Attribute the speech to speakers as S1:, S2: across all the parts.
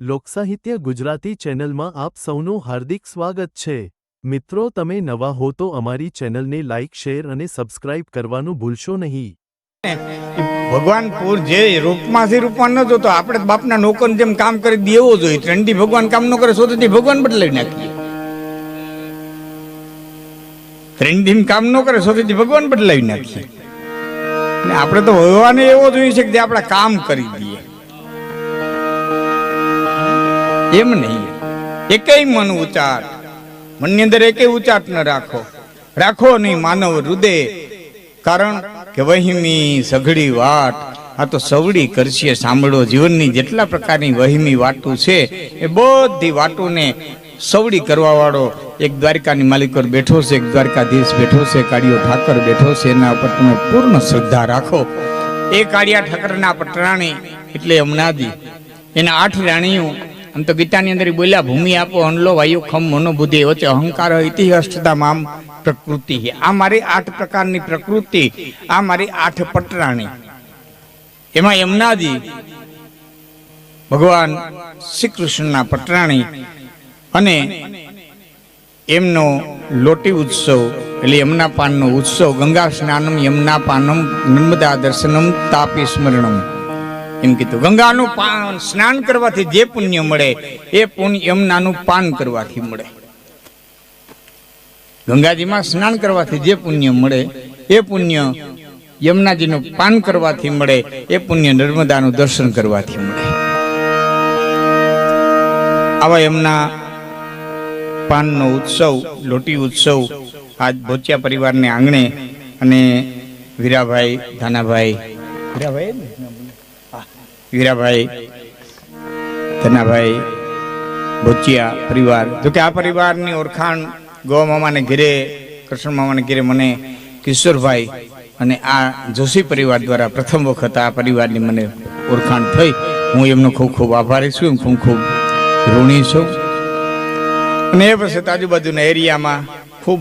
S1: લોકસાહિત્ય ગુજરાતી ચેનલમાં આપ સૌનું હાર્દિક સ્વાગત છે. મિત્રો, તમે નવા હો તો અમારી ચેનલને લાઇક શેર અને સબસ્ક્રાઇબ કરવાનું ભૂલશો નહીં.
S2: ભગવાન પૂર જે રૂપમાંથી રૂપમાં ન જોતો, આપણે બાપના નોકર જેમ કામ કરી દેવો જોઈએ. ટ્રેન્ડી ભગવાન કામ ન કરે સોથી ભગવાન બદલાવી નાખીએ. ટ્રેન્ડી કામ ન કરે સોથી ભગવાન બદલાવી નાખીએ. આપણે તો ભગવાન એવો જોઈએ છે કે જે આપણા કામ કરી દઈએ એમ નહીં. એકેય મન ઉચાટ, મનની અંદર એકેય ઉચાટ ન રાખો. રાખો નહીં માનવ હૃદય. કારણ કે વહિમી સઘળી વાટ, આ તો સવડી કરશે, સાંભળો, જીવનની જેટલા પ્રકારની વહિમી વાટું છે, એ બધી વાટોને સવડી કરવા વાળો એક દ્વારકાની માલિક પર બેઠો છે, એક દ્વારકાધીશ બેઠો છે કાળિયો ઠાકર બેઠો છે, એના ઉપર તમે પૂર્ણ શ્રદ્ધા રાખો. એ કાળિયા ઠાકરના પટરાણી, એટલે અમનાદી. એના આઠ રાણીઓ આમ તો ગીતાની અંદર બોલ્યા, ભૂમિ આપો, અનલો વાયુ ખમ મનોબુદ્ધિ વચ્ચે અહંકાર ઇતિહસ્તતા મામ પ્રકૃતિ આ મારી આઠ પ્રકારની પ્રકૃતિ, આ મારી આઠ પટરાણી. એમાં યમુનાજી, ભગવાન શ્રી કૃષ્ણના પટરાણી અને એમનો લોટી ઉત્સવ, એટલે યમના પાનનો ઉત્સવ, ગંગા સ્નાનમ યમના પાનમ નર્મદા દર્શનમ, તાપી સ્મરણમ. એમ કીધું, ગંગાનું પાન સ્નાન કરવાથી જે પુણ્ય મળે, એ પુણ્ય યમુનાનું પાન કરવાથી મળે. ગંગાજીમાં સ્નાન કરવાથી જે પુણ્ય મળે, એ પુણ્ય યમુનાજીનું પાન કરવાથી મળે, એ પુણ્ય નર્મદાનું દર્શન કરવાથી મળે. આવા યમુના પાનનો ઉત્સવ, લોટી ઉત્સવ આજ ભોચિયા પરિવારને આંગણે અને વીરાભાઈ, ધાનાભાઈ, વીરાભાઈ વીરાભાઈ ધનાભાઈ ભોચિયા પરિવાર. જોકે આ પરિવારની ઓળખાણ ગોવા મામાને ઘેરે, કૃષ્ણ મામાને ઘેરે મને કિશોરભાઈ અને આ જોશી પરિવાર દ્વારા પ્રથમ વખત આ પરિવારની મને ઓળખાણ થઈ. હું એમનો ખૂબ ખૂબ આભારી છું ખૂબ ખૂબ ઋણી છું. અને એ પછી આજુબાજુના એરિયામાં ખૂબ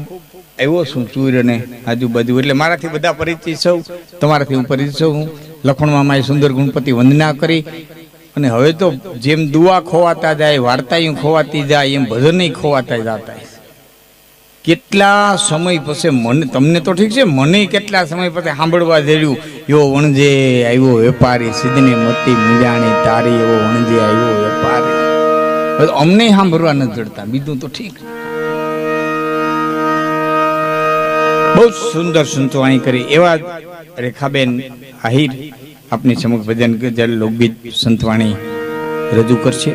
S2: આવ્યો છું ચૂર અને આજુબાજુ. એટલે મારાથી બધા પરિચિત છું, તમારાથી હું પરિચિત છું. હું લખણ માય સુંદર ગુણપતિ વંદના કરી. અને હવે તો જેમ દુઆ ખોવાતા જાય વાર્તાયું ખોવાતી જાય, એમ ભજનય ખોવાતા જતા કેટલા સમય પછી મને, તમને તો ઠીક છે, મને કેટલા સમય પછી સાંભળવા જેડ્યું એવો વણજે આવ્યો વેપારી સિદ્ધને મતી મુંજાણી, તારી એવો વણજે આવ્યો વેપારી. અમને સાંભળવા નથી જડતા, બીજું તો ઠીક. બહુ સુંદર સંતવાણી કરી. એવા રેખાબેન આહિર આપની સમક્ષ ભજન ગઝલ લોકગીત સંતવાણી રજૂ કરશે.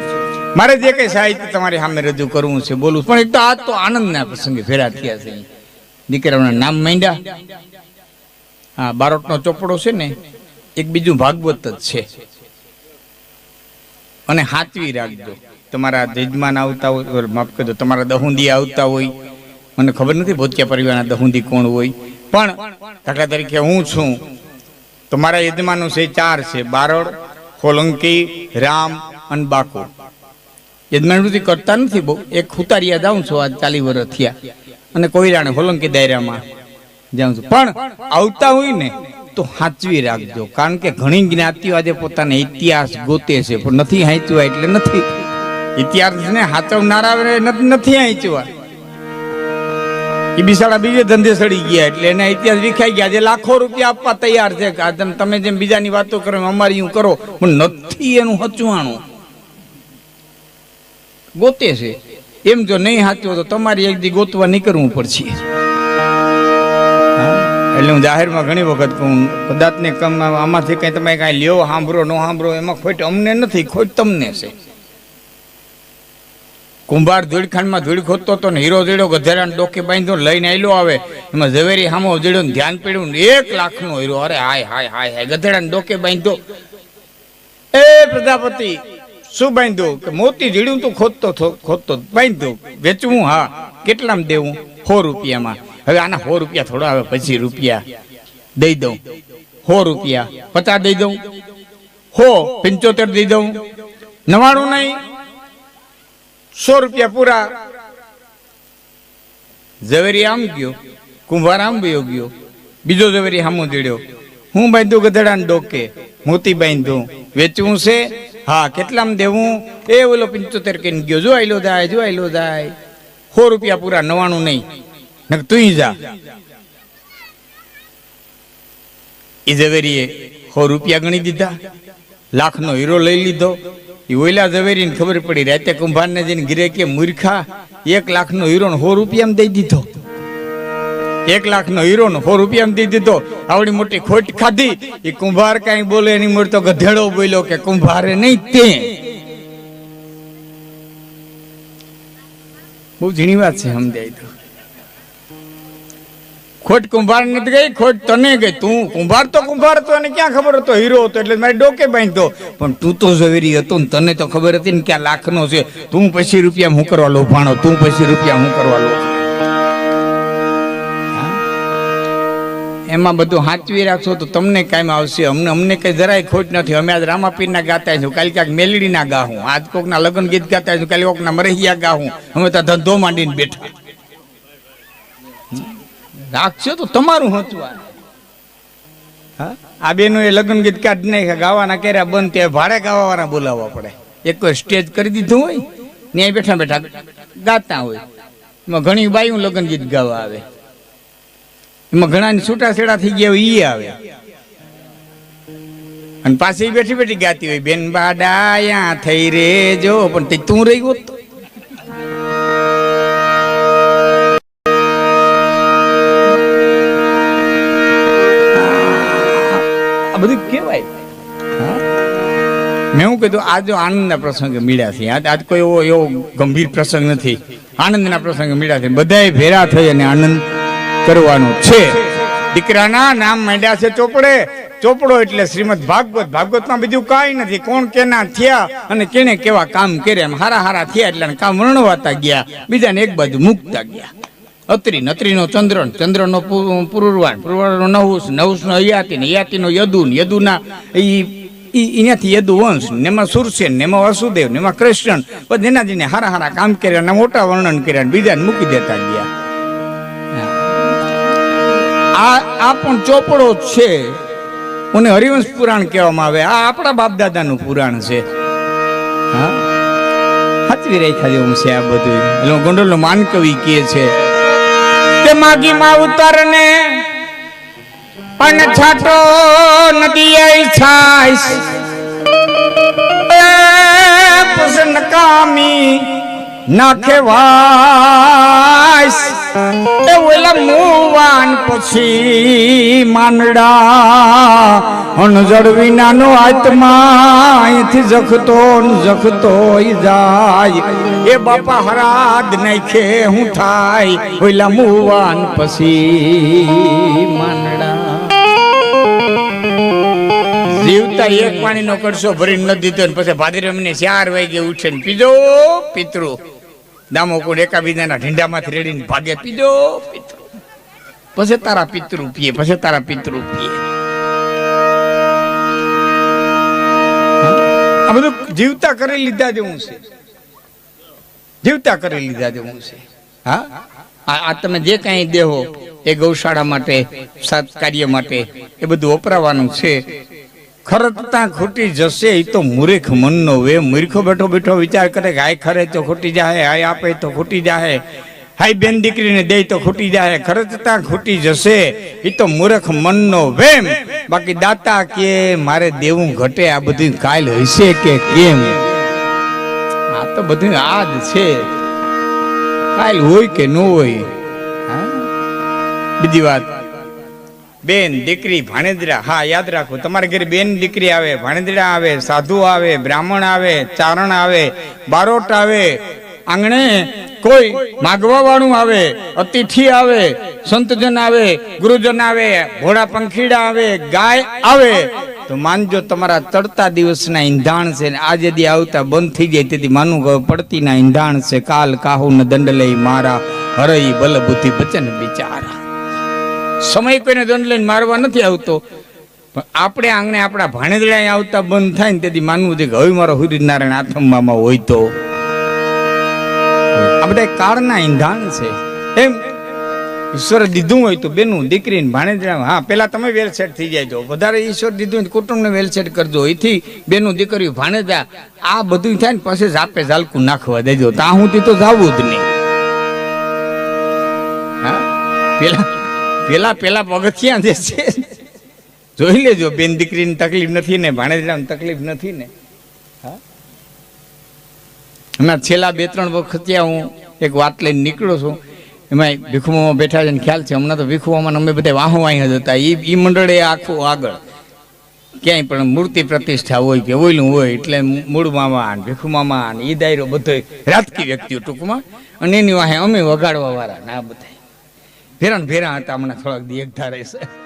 S2: મારે જે કઈ સાહિત્ય તમારી સામે રજૂ કરવું છે બોલું પણ એક તો આજ તો આનંદના પ્રસંગે ફેરા થયા છે. દીકરાઓના નામ માંડ્યા. હા બારોટનો ચોપડો છે ને, એક બીજું ભાગવત જ છે. અને હાચવી રાખજો. તમારા જજમાન આવતા હોય, માફ કરજો, તમારા દહુંદી આવતા હોય મને ખબર નથી ભોતિયા પરિવારના દહુંદી કોણ હોય. પણ દાખલા તરીકે હું છું. તો મારા યજમાનો છે ચાર છે બારોડ હોલંકી રામ અને બાકો યજમાન વૃત્તિ કરતા નથી બહુ. એક ખુતારિયા જાઉં છું, આજ ચાલી વર્ષ થયા. અને કોઈરાણે હોલંકી દાયરામાં જાઉં છું. પણ આવતા હોય ને તો સાચવી રાખજો. કારણ કે ઘણી જ્ઞાતિઓ આજે પોતાનો ઇતિહાસ ગોતે છે, પણ નથી હાંચવા એટલે નથી. ઇતિહાસને સાચવનારા નથી હાંચવા એ બિસાડા બીજે ધંધે સડી ગયા એટલે એના ઇતિહાસ વિખાઈ ગયા જે લાખો રૂપિયા આપવા તૈયાર છે. તમે- જેમ બીજાની વાતો કરો અમારી હું કરો. પણ નથી એનું હચવાણું. ગોતે છે. એમ જો નહીં હાચવો તો તમારી એક દી ગોતવા નીકળવું પડશે. એટલે હું જાહેરમાં ઘણી વખત કહું કદાચ ને કમ આમાંથી કંઈ તમે કાંઈ લ્યો, સાંભળો, ન સાંભળો, એમાં ખોટ અમને નથી, ખોટ તમને છે. કુંભાર ધૂળખાંડમાં ધૂળ ખોદતો હતો ને હીરો જેડો ગધેરાને ડોકે બાંધ્યો લઈને આયલો આવે. એમાં ઝવેરી હામો જેડો ધ્યાન પડ્યું ને એક લાખનો હીરો. અરે હાય હાય હાય હાય. ગધેડાને ડોકે બાંધ્યો. એ પ્રજાપતિ, શું બાંધ્યો? કે મોતી જીડ્યું તું ખોદતો ખોદતો બાંધ્યો. વેચવું હા. કેટલામાં દેવું? સો રૂપિયામાં. હવે આના સો રૂપિયા થોડા આવે, પછી રૂપિયા. દઈ દઉં. સો રૂપિયા. પચાસ દઈ દઉં. હો પંચોતેર દઈ દઉં. નવાણું નહીં. સો રૂપિયા પૂરા. ઝવેરી આમ ગયો, કુંભાર આમ વયો ગયો, બીજો ઝવેરી હામો દીડ્યો હું બાંધ્યો ગધડાને ડોકે, મોતી બાંધું વેચવું છે? હા, કેટલામાં દેવું? એ ઓલો પંચોતેર કહીને ગયો, જો આયલો જાય, જો આયલો જાય. સો રૂપિયા પૂરા, નવાણું નહીં. તું જા. એ ઝવેરીએ સો રૂપિયા ગણી દીધા, લાખનો હીરો લઈ લીધો એ ઓયલા ઝવેરીને ખબર પડી, રાતે કુંભારને જઈને ગીરે કે, મૂર્ખા, એક લાખનો હીરો સો રૂપિયામાં દઈ દીધો. એક લાખનો હીરો નો સો રૂપિયામાં દઈ દીધો. આવડી મોટી ખોટ ખાધી. એ કુંભાર કઈ બોલે એની મોર ગધેડો બોલ્યો કે, કુંભારે નહીં તે. બહુ ઝીણી વાત છે, સમજાય તો. ખોટ કુંભાર નથી ગઈ, ખોટ તને ગઈ. તું કુંભાર તો કુંભાર હતો અને ક્યાં ખબર હતો? હીરો હતો, એટલે મારે ડોકે બાંધતો પણ તું તો ઝવેરી હતો ને તને તો ખબર હતી ને ક્યાં લાખનો છે. તું પછી રૂપિયા હું કરવા લોભાણો, તું પછી રૂપિયા હું કરવા લો એમાં બધું સાચવી રાખશો તો તમને કાંઈ આવશે. અમને અમને કઈ જરાય ખોટ નથી. અમે આજ રામાપીરના ગાતા છું કાલે ક્યાંક મેલડીના ગા હું આજ કોકના લગ્ન ગીત ગાતા છું કાલે કોકના મરહિયા ગા હું અમે તો ધંધો માંડીને બેઠા. રાખશો તો તમારું હતું આ. હા? આ બેનો એ લગ્ન ગીત કાઢ નહીં ગાવાના કર્યા બંધ તે ભાડે ગાવાવાળા બોલાવવા પડે. એક સ્ટેજ કરી દીધું હોય ત્યાં બેઠા બેઠા ગાતા હોય. એમાં ઘણી બાયું લગ્ન ગીત ગાવા આવે. એમાં ઘણા છૂટાછેડા થઈ ગયા હોય ઈ આવે. અને પાછી બેઠી બેઠી ગાતી હોય બેન બાડા થઈ રે જો પણ તે તું રહી હોત બધું કેવાય મેં હું કીધું, આ જો આનંદના પ્રસંગે મળ્યા છે. આજ આજ કોઈ એવો એવો ગંભીર પ્રસંગ નથી. આનંદના પ્રસંગે મળ્યા છે. બધાએ ભેરા થઈ અને આનંદ કરવાનો છે. દીકરાના નામ માંડ્યા છે ચોપડે. ચોપડો એટલે શ્રીમદ ભાગવત. ભાગવતમાં બીજું કાંઈ નથી. કોણ કેના થયા અને કેને કેવા કામ કર્યા એમ. હારા હારા થયા એટલે કામ વર્ણવાતા ગયા. બીજાને એક બાજુ મૂકતા ગયા. અત્રી, નત્રીનો ચંદ્રન ચંદ્રનો પૂ- પૂર્વાણ નહુસ નહુસનો નવસનો હયાતી ને હયાતીનો યદુ યદુના ઈ, ઈ- એનાથી યદુ વંશ એમાં સુરસેન એમાં વસુદેવ એમાં કૃષ્ણ. બધા એના જેને હારા હારા કામ કર્યા ને મોટા વર્ણન કર્યા ને બીજાને મૂકી દેતા ગયા. આ આ પણ ચોપડો છે. અને હરિવંશ પુરાણ કહેવામાં આવે. આ આપણા બાપ દાદાનું પુરાણ છે. હા? સાચવી રાખ્યા જેવું છે આ બધું એટલે ગોંડલનો માનકવિ કહે છે. તે માગી માં ઉતરને પણ છાટો નદી આઈ છાઈસ એ પસંદ કામી નાખે વાઈસ એ મુવાન પછી માંડડા અણજળ વિનાનો આત્મા અહીંથી જખતો જખતો જાય. એ બાપા હરાદ નાખે હું થાય. ઓલા મુવાન પછી માંડડા જીવતા એક પાણીનો કરશો ભરીને ન દીધો પછી ભાદરમને ચાર વાગે ઉઠે પીધો પિતૃ. દામો કોડ એકાબીજાના ઢીંડામાંથી રેડીને ભાગે, પીધો પિતૃ પછી તારા પિતૃ પીએ, પછી તારા પિતૃ પીએ. આ બધું જીવતા કરી લીધા જેવું છે. જીવતા કરી લીધા જેવું છે. હા? આ તમે જે કાંઈ દેહો એ ગૌશાળા માટે, સત કાર્ય માટે એ બધું વપરાવાનું છે. ખરતતા ખૂટી જશે એ તો મૂર્ખ મનનો વે. મૂર્ખો બેઠો બેઠો વિચાર કરે કે હાય ખરે તો ખૂટી જાય હાય આપે તો ખૂટી જાય હાય બેન દીકરીને દે તો ખૂટી જાય ખરતતા ખૂટી જશે એ તો મૂર્ખ મનનો વેમ. બાકી દાતા કે મારે દેવું ઘટે, આ બધું કાલ હશે કે કેમ? આ તો બધું આ જ છે. કાલ હોય કે ન હોય? બીજી વાત. બેન, દીકરી, ભાણેદરા. હા, યાદ રાખો, તમારા ઘરે બેન દીકરી આવે, ભાણેદરા આવે, સાધુ આવે, બ્રાહ્મણ આવે, ચારણ આવે, બારોટ આવે, આંગણે કોઈ માગવા વાળું આવે, અતિથિ આવે, સંતજન આવે, ગુરુજન આવે ઘોડા પંખીડા આવે, ગાય આવે. તો માનજો તમારા ચડતા દિવસના ઈંધાણ છે આજે દી આવતા બંધ થઈ જાય તેથી માનું કે પડતીના ઈંધાણ છે. કાલ કાહુ ને દંડ લઈ મારા હરઈ બલ બુદ્ધિ બચન બિચારા. સમય કોઈને દંડ લઈને મારવા નથી આવતો. પણ આપણે આંગણે આપણા ભાણેદડા આવતા બંધ થાય ને તેથી માનવું છે કે હવે મારો સૂર્યનારાયણ આથમવામાં હોય તો. આ બધા કાળના ઈંધાણ છે. એમ ઈશ્વરે દીધું હોય તો બેનું દીકરી ભાણેજરા હા, પેલા તમે વેલસેટ થઈ જાય વધારે ઈશ્વર દીધું હોય તો કુટુંબને વેલસેટ કરજો. એથી બેનું દીકરીઓ ભાણેજા આ બધું થાય ને પછી આપે ઝાલકું નાખવા દેજો. ત્યાં હું તો જાવું જ નહીં. હા? પેલા પેલા પેલા પગથિયા જે છે, જોઈ લેજો, બેન દીકરીની તકલીફ નથી ને ભાણેજરાની તકલીફ નથી ને. હા? હમણાં છેલ્લા બે ત્રણ વખત હું એક વાત લઈને નીકળો છું. એમાં ભીખુમામાં બેઠા છે ખ્યાલ છે, હમણાં તો ભીખુમામાં અમે બધા વાહો વાહી જ હતા. એ એ મંડળે આખું આગળ ક્યાંય પણ મૂર્તિ પ્રતિષ્ઠા હોય કે ઓયલું હોય, એટલે મૂળ મામા ને ભીખુ મામા ને એ દાયરો બધો રાજકીય વ્યક્તિઓ ટૂંકમાં, અને એની વાહે અમે વગાડવા વાળા ના બધા ને ભેરા હતા હમણાં થોડાક દી એકઠા છે.